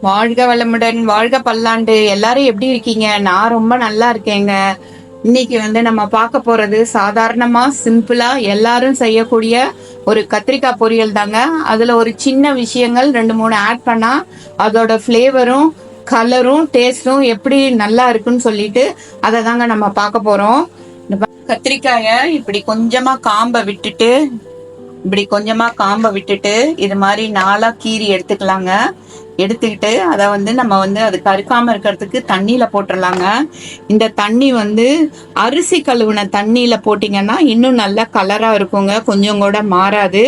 வாழ்க வளமுடன் வாழ்க பல்லாண்டு. எல்லாரும் எப்படி இருக்கீங்க? நான் ரொம்ப நல்லா இருக்கேங்க. இன்னைக்கு வந்து நம்ம பார்க்க போறது சாதாரணமா சிம்பிளா எல்லாரும் செய்யக்கூடிய ஒரு கத்திரிக்காய் பொரியல் தாங்க. அதுல ஒரு சின்ன விஷயங்கள் ரெண்டு மூணு ஆட் பண்ணா அதோட ஃப்ளேவரும் கலரும் டேஸ்டும் எப்படி நல்லா இருக்குன்னு சொல்லிட்டு அதை தாங்க நம்ம பார்க்க போறோம். இந்த கத்திரிக்காய இப்படி கொஞ்சமா காம்பை விட்டுட்டு இப்படி கொஞ்சமா காம்பை விட்டுட்டு இது மாதிரி நாளா கீறி எடுத்துக்கலாங்க. எடுத்துக்கிட்டு அதை வந்து நம்ம வந்து அது கருக்காம இருக்கிறதுக்கு தண்ணியில போட்டுடலாங்க இந்த தண்ணி வந்து அரிசி கழுவுன தண்ணியில போட்டிங்கன்னா இன்னும் நல்ல கலரா இருக்குங்க. கொஞ்சம் கூட மாறாது.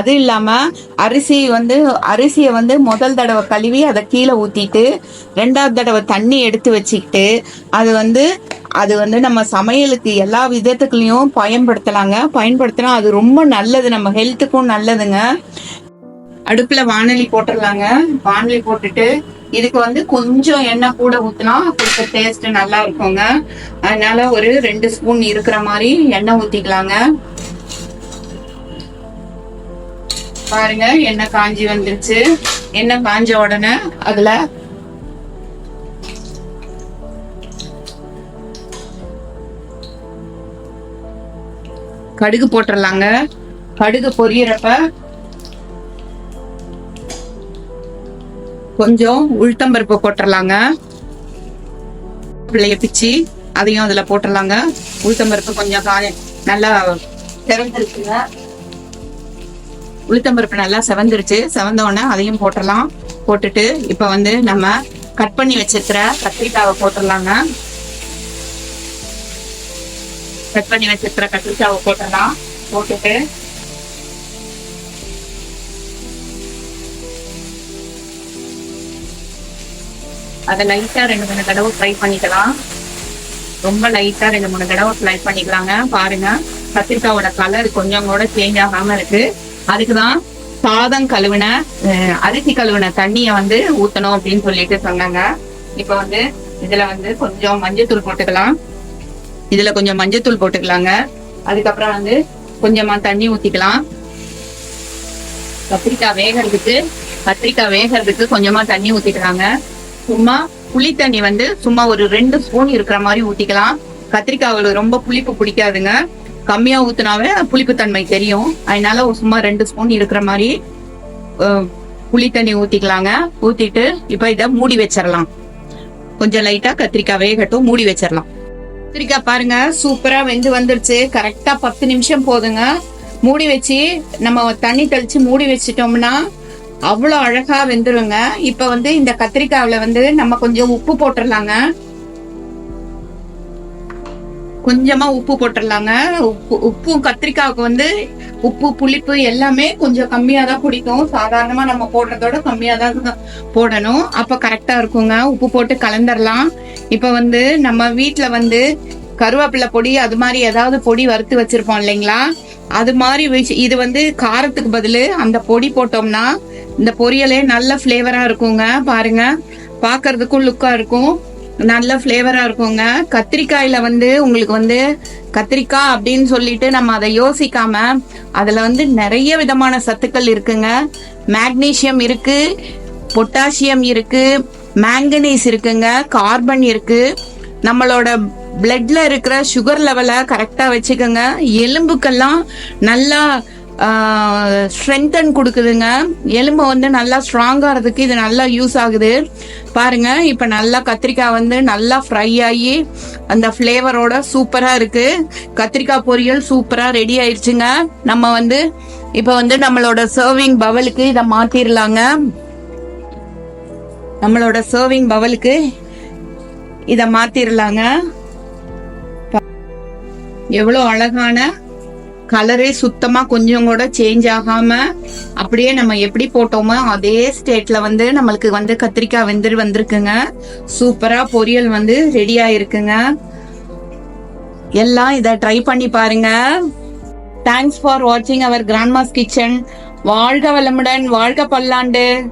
அது இல்லாம அரிசி வந்து அரிசியை வந்து முதல் தடவை கழுவி அதை கீழே ஊத்திட்டு ரெண்டாவது தடவை தண்ணி எடுத்து வச்சுக்கிட்டு அது வந்து அது வந்து நம்ம சமையலுக்கு எல்லா விதத்துக்குலையும் பயன்படுத்தலாங்க. பயன்படுத்தினா அது ரொம்ப நல்லது. நம்ம ஹெல்த்துக்கும் நல்லதுங்க. அடுப்புல வானலி போட்டுடலாங்க வானலி போட்டுட்டு இதுக்கு வந்து கொஞ்சம் எண்ணெய் கூட ஊற்றினா கொஞ்சம் டேஸ்ட் நல்லா இருக்குங்க. அதனால ஒரு ரெண்டு ஸ்பூன் இருக்கிற மாதிரி எண்ணெய் ஊத்திக்கலாங்க. பாருங்க எண்ணெய் காஞ்சி வந்துருச்சு. எண்ணெய் காஞ்ச உடனே அதுல கடுகு போட்டுடலாங்க கடுகு பொரியறப்ப கொஞ்சம் உளுத்தம்பருப்பு போட்டுடலாங்க பிள்ளைய பிச்சு அதையும் அதில் போட்டுடலாங்க உளுத்தம்பருப்பு கொஞ்சம் காய நல்லா செவந்துருச்சுங்க. உளுத்தம்பருப்பு நல்லா செவந்துருச்சு. செவந்தோடனே அதையும் போட்டுடலாம் போட்டுட்டு இப்போ வந்து நம்ம கட் பண்ணி வச்சிருக்கிற கத்திரிக்காவை போட்டுடலாங்க கட் பண்ணி வச்சிருக்கிற கத்திரிக்காவை போட்டுடலாம் போட்டுட்டு அதை லைட்டா ரெண்டு மூணு தடவை ஃப்ரை பண்ணிக்கலாம் ரொம்ப லைட்டா ரெண்டு மூணு தடவை ஃப்ரை பண்ணிக்கலாங்க பாருங்க கத்திரிக்காவோட கலர் கொஞ்சம் கூட சேஞ்ச் ஆகாம இருக்கு அதுக்குதான் சாதம் கழுவின அரிசி கழுவின தண்ணிய வந்து ஊத்தணும் அப்படின்னு சொல்லிட்டு சொன்னாங்க. இப்ப வந்து இதுல வந்து கொஞ்சம் மஞ்சத்தூள் போட்டுக்கலாம். இதுல கொஞ்சம் மஞ்சத்தூள் போட்டுக்கலாங்க. அதுக்கப்புறம் வந்து கொஞ்சமா தண்ணி ஊத்திக்கலாம். கத்திரிக்காய் வேகிறதுக்கு கத்திரிக்காய் வேகிறதுக்கு கொஞ்சமா தண்ணி ஊத்திக்கலாங்க. சும்மா புளி தண்ணி வந்து சும்மா ஒரு ரெண்டு ஸ்பூன் இருக்கிற மாதிரி ஊத்திக்கலாம். கத்திரிக்காய் ரொம்ப புளிப்பு பிடிக்காதுங்க. கம்மியா ஊத்துனாவே புளிப்பு தன்மை தெரியும். அதனால சும்மா ரெண்டு ஸ்பூன் இருக்கிற மாதிரி புளி தண்ணி ஊத்திக்கலாங்க. ஊத்திட்டு இப்ப இத மூடி வச்சிடலாம் கொஞ்சம் லைட்டா கத்திரிக்காய் வேகட்டும் மூடி வச்சிடலாம் கத்திரிக்காய் பாருங்க. சூப்பரா வெந்து வந்துருச்சு. கரெக்டா பத்து நிமிஷம் போதுங்க. மூடி வச்சு நம்ம தண்ணி தெளிச்சு மூடி வச்சிட்டோம்னா அவ்வளோ அழகா வெந்துருங்க. இப்ப வந்து இந்த கத்திரிக்காயில வந்து நம்ம கொஞ்சம் உப்பு போட்டுடலாங்க கொஞ்சமா உப்பு போட்டுடலாங்க. உப்பு உப்பும் கத்திரிக்காவுக்கு வந்து உப்பு புளிப்பு எல்லாமே கொஞ்சம் கம்மியா தான் பிடிக்கும் சாதாரணமா நம்ம போடுறதோட கம்மியா தான் போடணும். அப்ப கரெக்டா இருக்குங்க. உப்பு போட்டு கலந்துடலாம் இப்ப வந்து நம்ம வீட்டுல வந்து கருவேப்பிலை பொடி அது மாதிரி ஏதாவது பொடி வறுத்து வச்சிருப்போம் இல்லைங்களா? அது மாதிரி இது வந்து காரத்துக்கு பதிலு அந்த பொடி போட்டோம்னா இந்த பொரியலே நல்ல ஃப்ளேவரா இருக்குங்க. பாருங்க. பாக்குறதுக்கும் லுக்கா இருக்கும். நல்ல ஃப்ளேவராக இருக்குங்க. கத்திரிக்காயில வந்து உங்களுக்கு வந்து கத்திரிக்காய் அப்படின்னு சொல்லிட்டு நம்ம அதை யோசிக்காம அதில் வந்து நிறைய விதமான சத்துக்கள் இருக்குங்க. மேக்னீஷியம் இருக்கு பொட்டாசியம் இருக்கு மேங்கனீஸ் இருக்குங்க கார்பன் இருக்கு. நம்மளோட பிளட்ல இருக்கிற சுகர் லெவலை கரெக்டாக வச்சுக்கோங்க. எலும்புக்கெல்லாம் நல்லா ஸ்ட்ரென்தன் கொடுக்குதுங்க. எலும்பு வந்து நல்லா ஸ்ட்ராங் ஆகிறதுக்கு இது நல்லா யூஸ் ஆகுது. பாருங்க இப்போ நல்லா கத்திரிக்காய் வந்து நல்லா ஃப்ரை ஆகி அந்த ஃப்ளேவரோட சூப்பராக இருக்கு. கத்திரிக்காய் பொரியல் சூப்பராக ரெடி ஆயிடுச்சுங்க நம்ம வந்து இப்போ வந்து நம்மளோட சர்விங் பவலுக்கு இதை மாற்றிடலாங்க நம்மளோட சர்விங் பவலுக்கு இதை மாற்றிடலாங்க எவ்வளோ அழகான கலரே சுத்தமா கொஞ்சம் கூட சேஞ்ச் ஆகாம அப்படியே நம்ம எப்படி போட்டோமோ அதே ஸ்டேட்ல வந்து நம்மளுக்கு வந்து கத்திரிக்காய் வெந்து வந்திருக்குங்க. சூப்பரா பொரியல் வந்து ரெடி ஆயிருக்குங்க. எல்லாம் இதை ட்ரை பண்ணி பாருங்க. தேங்க்ஸ் ஃபார் வாட்சிங் அவர் கிராண்ட்மாஸ் கிச்சன் வாழ்க வளமுடன் வாழ்க பல்லாண்டு.